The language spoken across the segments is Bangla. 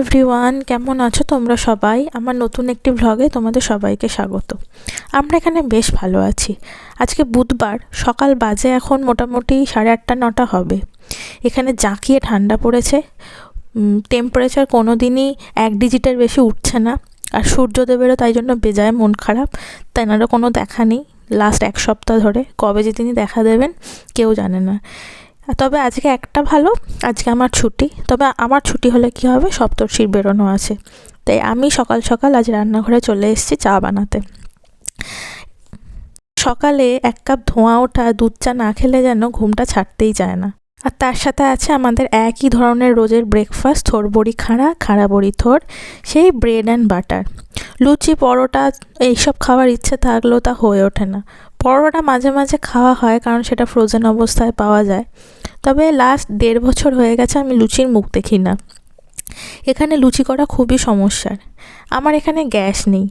এভরিওয়ান কেমন আছো তোমরা সবাই? আমার নতুন একটি ভ্লগে তোমাদের সবাইকে স্বাগত। আমরা এখানে বেশ ভালো আছি। আজকে বুধবার, সকাল বাজে এখন মোটামুটি সাড়ে আটটা, নটা হবে। এখানে জাঁকিয়ে ঠান্ডা পড়েছে। টেম্পারেচার কোনো দিনই এক ডিজিটের বেশি উঠছে না। আর সূর্যদেবেরও তাই জন্য বেজায় মন খারাপ। তেনারও কোনো দেখা নেই। লাস্ট এক সপ্তাহ ধরে। কবে যে তিনি দেখা দেবেন, কেউ জানে না। তবে আজকে একটা ভালো, আজকে আমার ছুটি। তবে আমার ছুটি হলে কি হবে? সপ্তর্ষির বেরোনো আছে। তাই আমি সকাল সকাল আজ রান্নাঘরে চলে এসেছি চা বানাতে। সকালে এক কাপ ধোঁয়া ওঠা, দুধ চা না খেলে যেন ঘুমটা ছাড়তেই যায় না। আর তার সাথে আছে আমাদের একই ধরনের রোজের ব্রেকফাস্ট থোর বড়ি খাঁড়া খাঁড়া বড়ি থোর, সেই ব্রেড অ্যান্ড বাটার লুচি, পরোটা, এইসব খাওয়ার ইচ্ছে থাকলেও তা হয়ে ওঠে না। পরোটা মাঝে মাঝে খাওয়া হয় কারণ সেটা ফ্রোজেন অবস্থায় পাওয়া যায়। তবে লাস্ট দেড় বছর হয়ে গেছে আমি লুচির মুখ দেখি না। এখানে লুচি করা খুবই সমস্যার। আমার এখানে গ্যাস নেই।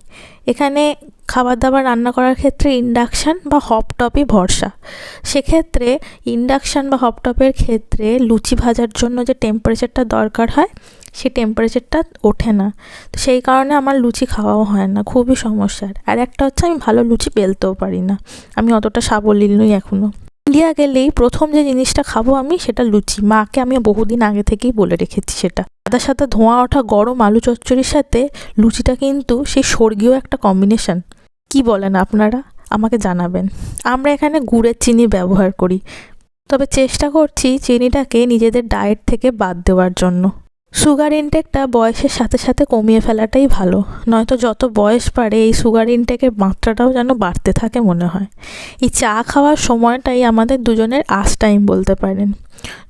এখানে খাবার দাবার রান্না করার ক্ষেত্রে ইন্ডাকশান বা হপটপই ভরসা। সেক্ষেত্রে ইন্ডাকশান বা হপটপের ক্ষেত্রে লুচি ভাজার জন্য যে টেম্পারেচারটা দরকার হয় সেই টেম্পারেচারটা ওঠে না। তো সেই কারণে আমার লুচি খাওয়াও হয় না। খুবই সমস্যার। আর একটা হচ্ছে আমি ভালো লুচি বেলতেও পারি না। আমি অতটা সাবলীল নই এখনও ইন্ডিয়া গেলেই প্রথম যে জিনিসটা খাব আমি সেটা লুচি। মাকে আমি বহুদিন আগে থেকেই বলে রেখেছি সেটা। সাদা সাদা ধোঁয়া ওঠা গরম আলু চচ্চড়ির সাথে লুচিটা কিন্তু সেই স্বর্গীয় একটা কম্বিনেশন কি বলেন আপনারা? আমাকে জানাবেন। আমরা এখানে গুড়ের চিনি ব্যবহার করি। তবে চেষ্টা করছি চিনিটাকে নিজেদের ডায়েট থেকে বাদ দেওয়ার জন্য। সুগার ইনটেকটা বয়সের সাথে সাথে কমিয়ে ফেলাটাই ভালো। নয়তো যত বয়স বাড়ে, এই সুগার ইনটেকের মাত্রাটাও যেন বাড়তে থাকে মনে হয়। এই চা খাওয়ার সময়টাই আমাদের দুজনের আস টাইম বলতে পারেন।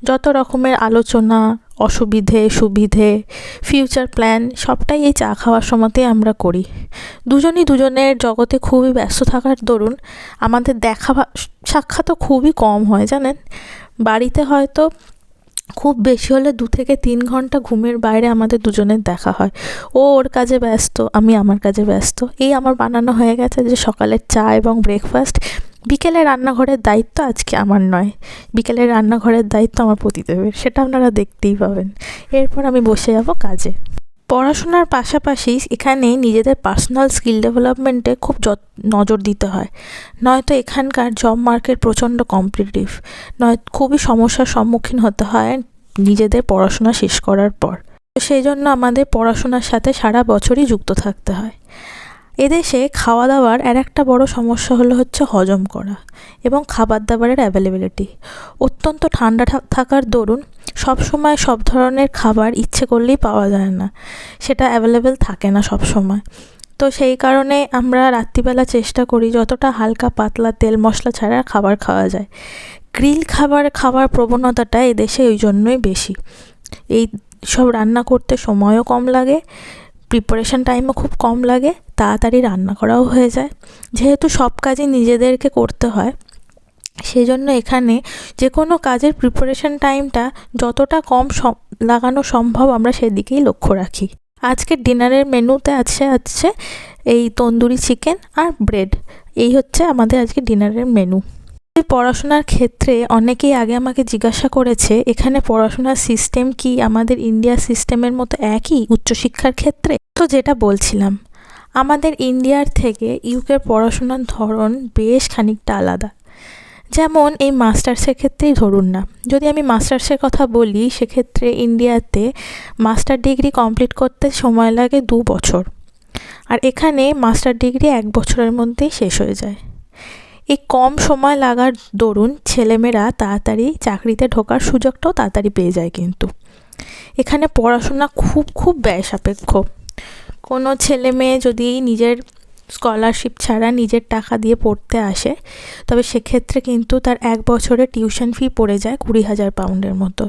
যত রকমের আলোচনা, অসুবিধে, সুবিধে ফিউচার প্ল্যান সবটাই এই চা খাওয়ার সময়তেই আমরা করি। দুজনই দুজনের জগতে খুবই ব্যস্ত থাকার দরুন আমাদের দেখা সাক্ষাৎও খুবই কম হয়, জানেন? বাড়িতে হয়তো খুব বেশি হলে দু থেকে তিন ঘণ্টা ঘুমের বাইরে আমাদের দুজনের দেখা হয়। ও ওর কাজে ব্যস্ত, আমি আমার কাজে ব্যস্ত। এই আমার বানানো হয়ে গেছে যে সকালের চা এবং ব্রেকফাস্ট বিকেলে রান্নাঘরের দায়িত্ব আজকে আমার নয়। বিকেলে রান্নাঘরের দায়িত্ব আমার পতিদেবের। সেটা আপনারা দেখতেই পাবেন। এরপর আমি বসে যাব কাজে। পড়াশোনার পাশাপাশি এখানে নিজেদের পার্সোনাল স্কিল ডেভেলপমেন্টে খুব নজর দিতে হয়। নয়তো এখানকার জব মার্কেট প্রচণ্ড কম্পিটিটিভ নয় খুবই সমস্যার সম্মুখীন হতে হয় নিজেদের পড়াশোনা শেষ করার পর। সেই জন্য আমাদের পড়াশোনার সাথে সারা বছরই যুক্ত থাকতে হয়। এদেশে খাওয়া দাওয়ার আর একটা বড় সমস্যা হলো হচ্ছে হজম করা এবং খাবার দাবারের অ্যাভেলেবিলিটি অত্যন্ত ঠান্ডা থাকার দরুন সব সময় সব ধরনের খাবার ইচ্ছে করলেই পাওয়া যায় না। সেটা অ্যাভেলেবেল থাকে না সব সময়। তো সেই কারণে আমরা রাত্রিবেলা চেষ্টা করি যতটা হালকা পাতলা তেল মশলা ছাড়া খাবার খাওয়া যায়। গ্রিল খাবার খাওয়ার প্রবণতাটা এদেশে ওই জন্যই বেশি। এই সব রান্না করতে সময়ও কম লাগে প্রিপারেশন টাইমও খুব কম লাগে, তাড়াতাড়ি রান্না করাও হয়ে যায়। যেহেতু সব কাজই নিজেদেরকে করতে হয় সেই জন্য এখানে যে কোনো কাজের প্রিপারেশন টাইমটা যতটা কম লাগানো সম্ভব আমরা সেদিকেই লক্ষ্য রাখি। আজকের ডিনারের মেনুতে আছে আছে এই তন্দুরি চিকেন আর ব্রেড এই হচ্ছে আমাদের আজকে ডিনারের মেনু পড়াশোনার ক্ষেত্রে অনেকেই আগে আমাকে জিজ্ঞাসা করেছে, এখানে পড়াশোনার সিস্টেম কি? আমাদের ইন্ডিয়া সিস্টেমের মতো একই উচ্চশিক্ষার ক্ষেত্রে? তো যেটা বলছিলাম, আমাদের ইন্ডিয়ার থেকে ইউকের পড়াশোনার ধরন বেশ খানিকটা আলাদা। যেমন এই মাস্টার্সের ক্ষেত্রেই ধরুন না। যদি আমি মাস্টার্সের কথা বলি, সেক্ষেত্রে ইন্ডিয়াতে মাস্টার ডিগ্রি কমপ্লিট করতে সময় লাগে দু বছর। আর এখানে মাস্টার ডিগ্রি এক বছরের মধ্যেই শেষ হয়ে যায়। এই কম সময় লাগার দরুন ছেলেমেয়েরা তাড়াতাড়ি চাকরিতে ঢোকার সুযোগটাও তাড়াতাড়ি পেয়ে যায় কিন্তু। এখানে পড়াশোনা খুব খুব ব্যয় সাপেক্ষ কোনো ছেলে মেয়ে যদি নিজের স্কলারশিপ ছাড়া নিজের টাকা দিয়ে পড়তে আসে। তবে সেক্ষেত্রে কিন্তু তার এক বছরে টিউশন ফি পড়ে যায় কুড়ি হাজার পাউন্ডের মতো।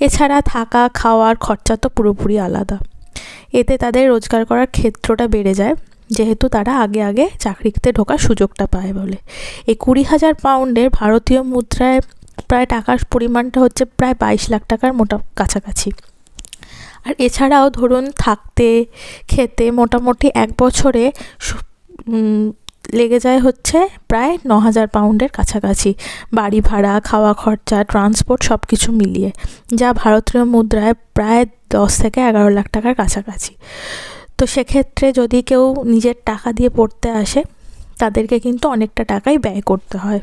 এছাড়া থাকা, খাওয়ার খরচা তো পুরোপুরি আলাদা। এতে তাদের রোজগার করার ক্ষেত্রটা বেড়ে যায়, যেহেতু তারা আগে আগে চাকরিতে ঢোকার সুযোগটা পায় বলে। এই কুড়ি হাজার পাউন্ডের ভারতীয় মুদ্রায় প্রায় টাকার পরিমাণটা হচ্ছে প্রায় বাইশ লাখ টাকার মোটা, কাছাকাছি। আর এছাড়াও ধরুন থাকতে, খেতে মোটামুটি এক বছরে লেগে যায় হচ্ছে প্রায় ন হাজার পাউন্ডের কাছাকাছি। বাড়ি ভাড়া, খাওয়া খরচা ট্রান্সপোর্ট সব কিছু মিলিয়ে, যা ভারতীয় মুদ্রায় প্রায় দশ থেকে এগারো লাখ টাকার কাছাকাছি। তো সেক্ষেত্রে যদি কেউ নিজের টাকা দিয়ে পড়তে আসে, তাদেরকে কিন্তু অনেকটা টাকাই ব্যয় করতে হয়।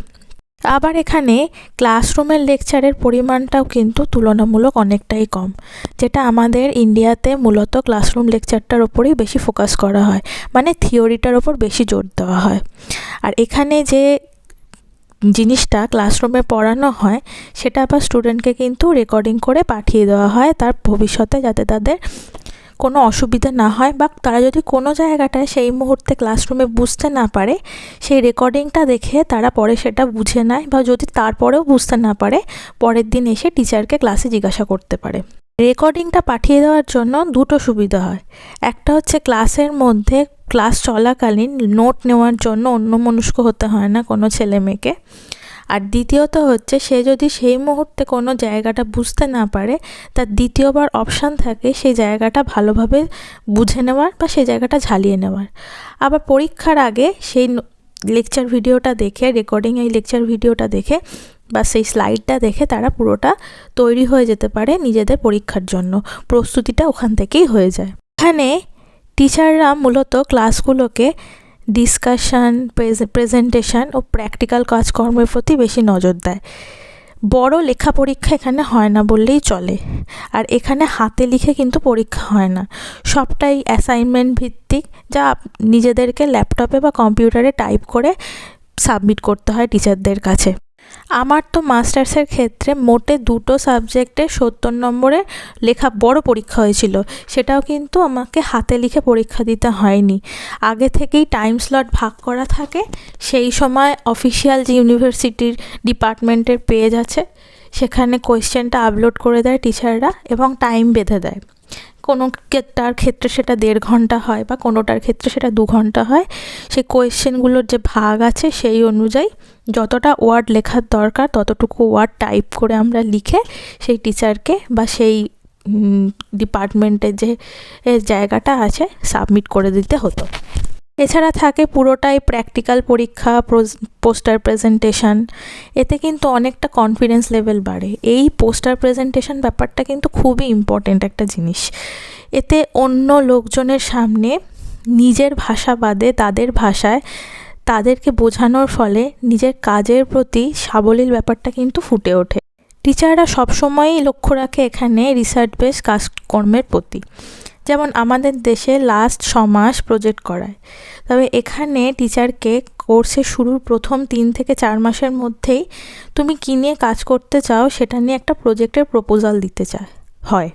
আবার এখানে ক্লাসরুমের লেকচারের পরিমাণটাও কিন্তু তুলনামূলক অনেকটাই কম, যেটা আমাদের ইন্ডিয়াতে মূলত ক্লাসরুম লেকচারটার ওপরেই বেশি ফোকাস করা হয় মানে থিওরিটার ওপর বেশি জোর দেওয়া হয়। আর এখানে যে জিনিসটা ক্লাসরুমে পড়ানো হয়, সেটা আবার স্টুডেন্টকে কিন্তু রেকর্ডিং করে পাঠিয়ে দেওয়া হয় তার ভবিষ্যতে যাতে তাদের কোনো অসুবিধা না হয় বা তারা যদি কোনো জায়গাটায় সেই মুহূর্তে ক্লাসরুমে বুঝতে না পারে, সেই রেকর্ডিংটা দেখে তারা পরে সেটা বুঝে নেয় বা যদি তারপরেও বুঝতে না পারে, পরের দিন এসে টিচারকে ক্লাসে জিজ্ঞাসা করতে পারে। রেকর্ডিংটা পাঠিয়ে দেওয়ার জন্য দুটো সুবিধা হয়। একটা হচ্ছে ক্লাসের মধ্যে ক্লাস চলাকালীন নোট নেওয়ার জন্য অন্য মনস্ক হতে হয় না কোনো ছেলে মেয়েকে আর দ্বিতীয়ত হচ্ছে সে যদি সেই মুহূর্তে কোনো জায়গাটা বুঝতে না পারে, তার দ্বিতীয়বার অপশান থাকে সেই জায়গাটা ভালোভাবে বুঝে নেওয়ার বা সেই জায়গাটা ঝালিয়ে নেওয়ার। আবার পরীক্ষার আগে সেই লেকচার ভিডিওটা দেখে রেকর্ডিং এই লেকচার ভিডিওটা দেখে বা সেই স্লাইডটা দেখে তারা পুরোটা তৈরি হয়ে যেতে পারে নিজেদের পরীক্ষার জন্য। প্রস্তুতিটা ওখান থেকেই হয়ে যায়। এখানে টিচাররা মূলত ক্লাসগুলোকে ডিসকাশন প্রেজেন্টেশন ও প্র্যাকটিক্যাল কাজকর্মের প্রতি বেশি নজর দেয়। বড় লেখা পরীক্ষা এখানে হয় না বললেই চলে। আর এখানে হাতে লিখে কিন্তু পরীক্ষা হয় না। সবটাই অ্যাসাইনমেন্ট ভিত্তিক, যা নিজেদেরকে ল্যাপটপে বা কম্পিউটারে টাইপ করে সাবমিট করতে হয় টিচারদের কাছে। আমার তো মাস্টার্সের ক্ষেত্রে মোটে দুটো সাবজেক্টে সত্তর নম্বরে লেখা বড় পরীক্ষা হয়েছিল। সেটাও কিন্তু আমাকে হাতে লিখে পরীক্ষা দিতে হয়নি। আগে থেকেই টাইম স্লট ভাগ করা থাকে, সেই সময় অফিসিয়াল যে ইউনিভার্সিটির ডিপার্টমেন্টের পেজ আছে, সেখানে কোয়েশ্চেনটা আপলোড করে দেয় টিচাররা এবং টাইম বেঁধে দেয়। কোনোটার ক্ষেত্রে সেটা দেড় ঘণ্টা হয় বা কোনোটার ক্ষেত্রে সেটা দু ঘণ্টা হয় সেই কোয়েশ্চেনগুলোর যে ভাগ আছে সেই অনুযায়ী যতটা ওয়ার্ড লেখার দরকার, ততটুকু ওয়ার্ড টাইপ করে আমরা লিখে সেই টিচারকে বা সেই ডিপার্টমেন্টের যে জায়গাটা আছে, সাবমিট করে দিতে হতো। এছাড়া থাকে পুরোটাই প্র্যাকটিক্যাল পরীক্ষা পোস্টার প্রেজেন্টেশন এতে কিন্তু অনেকটা কনফিডেন্স লেভেল বাড়ে। এই পোস্টার প্রেজেন্টেশন ব্যাপারটা কিন্তু খুবই ইম্পর্টেন্ট একটা জিনিস। এতে অন্য লোকজনের সামনে নিজের ভাষা বাদে তাদের ভাষায় তাদেরকে বোঝানোর ফলে নিজের কাজের প্রতি সাবলীল ব্যাপারটা কিন্তু ফুটে ওঠে। টিচাররা সবসময়ই লক্ষ্য রাখে এখানে রিসার্চ বেস কাজকর্মের প্রতি। যেমন আমাদের দেশে লাস্ট ছ মাস প্রজেক্ট করায়। তবে এখানে টিচারকে কোর্সে শুরুর প্রথম তিন থেকে চার মাসের মধ্যেই তুমি কী নিয়ে কাজ করতে চাও সেটা নিয়ে একটা প্রজেক্টের প্রপোজাল দিতে চায় হয়।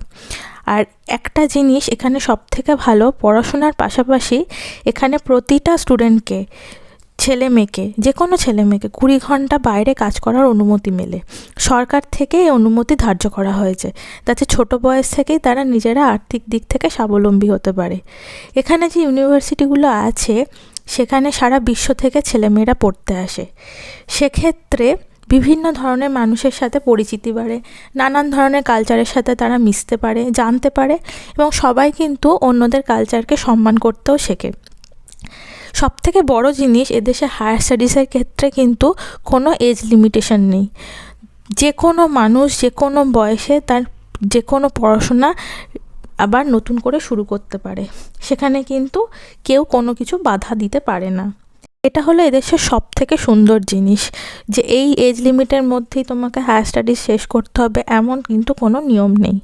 আর একটা জিনিস এখানে সব থেকে ভালো, পড়াশোনার পাশাপাশি এখানে প্রতিটা স্টুডেন্টকে ছেলে মেয়েকে, যে কোনো ছেলে মেয়েকে কুড়ি ঘণ্টা বাইরে কাজ করার অনুমতি মেলে। সরকার থেকে এই অনুমতি ধার্য করা হয়েছে তাতে ছোট বয়স থেকেই তারা নিজেরা আর্থিক দিক থেকে স্বাবলম্বী হতে পারে। এখানে যে ইউনিভার্সিটিগুলো আছে, সেখানে সারা বিশ্ব থেকে ছেলেমেয়েরা পড়তে আসে। সেক্ষেত্রে বিভিন্ন ধরনের মানুষের সাথে পরিচিতি বাড়ে, নানান ধরনের কালচারের সাথে তারা মিশতে পারে, জানতে পারে এবং সবাই কিন্তু অন্যদের কালচারকে সম্মান করতেও শেখে। সব থেকে বড় জিনিস এদেশে হায়ার স্টাডিজের ক্ষেত্রে কিন্তু কোনো এজ লিমিটেশন নেই। যে কোনো মানুষ যে কোনো বয়সে তার যে কোনো পড়াশোনা আবার নতুন করে শুরু করতে পারে। সেখানে কিন্তু কেউ কোনো কিছু বাধা দিতে পারে না। এটা হলো এদেশের সব থেকে সুন্দর জিনিস যে এই এজ লিমিটের মধ্যেই তোমাকে হায়ার স্টাডিজ শেষ করতে হবে, এমন কিন্তু কোনো নিয়ম নেই।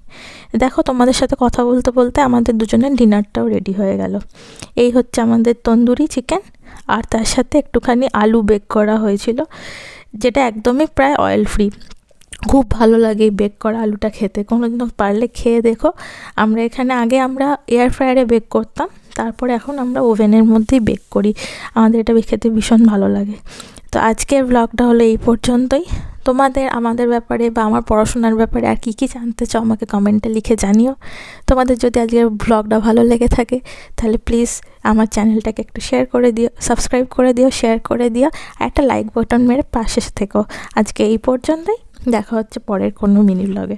দেখো তোমাদের সাথে কথা বলতে বলতে আমাদের দুজনের ডিনারটাও রেডি হয়ে গেল। এই হচ্ছে আমাদের তন্দুরি চিকেন আর তার সাথে একটুখানি আলু বেক করা হয়েছিল, যেটা একদমই প্রায় অয়েল ফ্রি খুব ভালো লাগে বেক করা আলুটা খেতে। কোনো দিনও পারলে খেয়ে দেখো। আমরা এখানে আগে আমরা এয়ার ফ্রায়ারে বেক করতাম। তারপরে এখন আমরা ওভেনের মধ্যেই বেক করি। আমাদের এটা খেতে ভীষণ ভালো লাগে। তো আজকের ব্লগটা হলো এই পর্যন্তই। তোমাদের, আমাদের ব্যাপারে বা আমার পড়াশোনার ব্যাপারে আর কী কী জানতে চাও আমাকে কমেন্টে লিখে জানিও। তোমাদের যদি আজকের ব্লগটা ভালো লেগে থাকে, তাহলে প্লিজ আমার চ্যানেলটাকে একটু শেয়ার করে দিও সাবস্ক্রাইব করে দিও শেয়ার করে দিও, আর একটা লাইক বাটন মেরে পাশে থেকো। আজকে এই পর্যন্তই। দেখা হচ্ছে পরের কোনো মিনি ব্লগে